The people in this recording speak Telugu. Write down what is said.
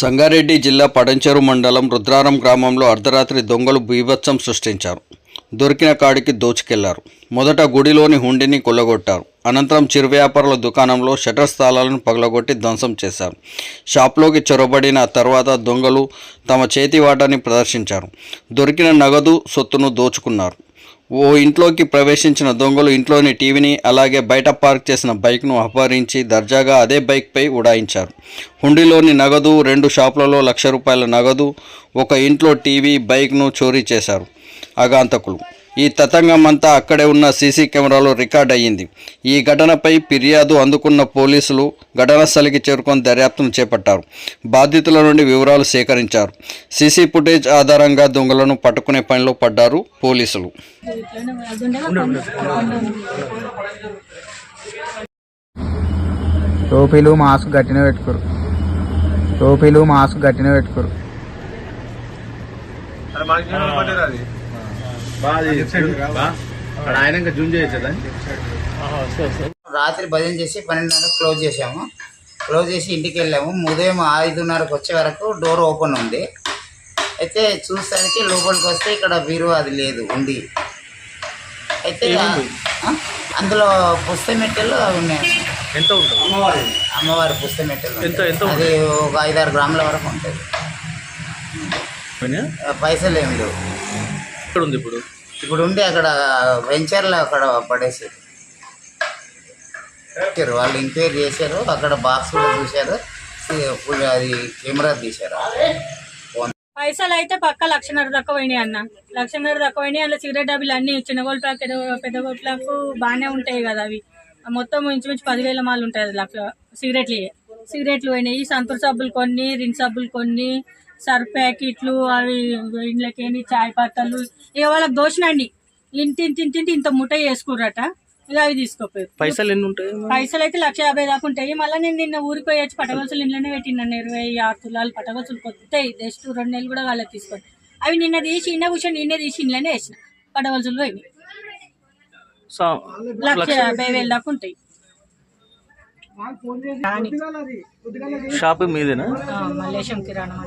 సంగారెడ్డి జిల్లా పడంచెరు మండలం రుద్రారం గ్రామంలో అర్ధరాత్రి దొంగలు బీభత్సం సృష్టించారు. దొరికిన కాడికి దోచుకెళ్ళారు. మొదట గుడిలోని హుండీని కొల్లగొట్టారు. అనంతరం చిరు వ్యాపారుల దుకాణంలో షటర్ స్థలాలను పగలగొట్టి ధ్వంసం చేశారు. షాప్లోకి చొరబడిన తర్వాత దొంగలు తమ చేతివాటాన్ని ప్రదర్శించారు. దొరికిన నగదు సొత్తును దోచుకున్నారు. ఓ ఇంట్లోకి ప్రవేశించిన దొంగలు ఇంట్లోని టీవీని అలాగే బయట పార్క్ చేసిన బైక్ను అపహరించి దర్జాగా అదే బైక్పై ఉడాయించారు. హుండీలోని నగదు రెండు షాపులలో లక్ష రూపాయల నగదు ఒక ఇంట్లో టీవీ బైక్ను చోరీ చేశారు. అగాంతకులు ఈ తతంగం అంతా అక్కడే ఉన్న సీసీ కెమెరాలో రికార్డ్ అయ్యింది. ఈ ఘటనపై ఫిర్యాదు అందుకున్న పోలీసులు ఘటనా స్థలికి చేరుకొని దర్యాప్తును చేపట్టారు. బాధితుల నుండి వివరాలు సేకరించారు. సీసీ ఫుటేజ్ ఆధారంగా దొంగలను పట్టుకునే పనిలో పడ్డారు పోలీసులు. టోపీలు మాస్క్ గట్టిన పెట్టుకోరు. టోపీలు మాస్క్ గట్టిన పెట్టుకోరు. ఆయన ఇంకా జూమ్ చేయొచ్చు రాత్రి భజన చేసి పన్నెండున్నర క్లోజ్ చేసాము క్లోజ్ చేసి ఇంటికి వెళ్ళాము. ఉదయం ఐదున్నరకు వచ్చే వరకు డోర్ ఓపెన్ ఉంది. అయితే చూస్తానికి లోపలికి వస్తే ఇక్కడ బీరువా అది లేదు ఉంది. అయితే అందులో పుస్తమెట్టెలు అవి ఉన్నాయి. ఎంత ఉంటుంది? అమ్మవారి పుస్తమెట్టెలు ఎంత- ఎంత అది ఒక ఐదారు గ్రాముల వరకు ఉంటుంది. పైసలు ఏమి లేవు. ఇక్కడ ఉంది ఇప్పుడు? ఇప్పుడు ఉండి అక్కడ వెంచర్లో అక్కడ పడేసి. పెట్టారు. వాళ్ళు ఎంక్వైరీ చేశారు. అక్కడ బాక్స్ కూడా చూశారు. అది కెమెరా తీశారు. పైసలు అయితే పక్క లక్షన్నర దాకా పోయినాయి అన్న. లక్షన్నర దాకా పోయినాయి. అందులో సిగరెట్ డబ్బులు అన్ని చిన్న గోల్పాకు పెద్ద పెద్ద గోల్పాకు బాగానే ఉంటాయి కదా అవి. మొత్తం ఇంచుమించు పదివేల మాలు ఉంటాయి అది లక్ష సిగరెట్లు. సిగరెట్లు పోయినాయి. సంతూర్ సబ్బులు కొన్ని రిన్ సబ్బులు కొన్ని సర్ఫ్ ప్యాకెట్లు అవి ఇంట్లోకి చాయ్ పత్తలు ఇక వాళ్ళకి దోషనండి ఇంటి ఇంటి ఇంటి ఇంటి ఇంత ముఠ వేసుకుర్రట ఇక అవి తీసుకోపోయారు. పైసలు ఎన్ని ఉంటాయి? పైసలు అయితే లక్ష యాభై దాకా ఉంటాయి. మళ్ళీ నేను నిన్న ఊరికి పోయి వచ్చి పటగొలుసులు ఇంట్లోనే పెట్టినాను. ఇరవై ఆరు తులాలు పటగొలుసులు కొత్తాయి. జస్ట్ రెండు నెలలు కూడా వాళ్ళకి తీసుకొని. అవి నిన్న తీసి ఇన్న కూర్చొని నిన్నే తీసి ఇంట్లోనే వేసిన. పటగొలుసులు పోయి లక్ష యాభై వేలు దాకా ఉంటాయి. షాప్ మీదేనా? మల్లేశం కిరాణం.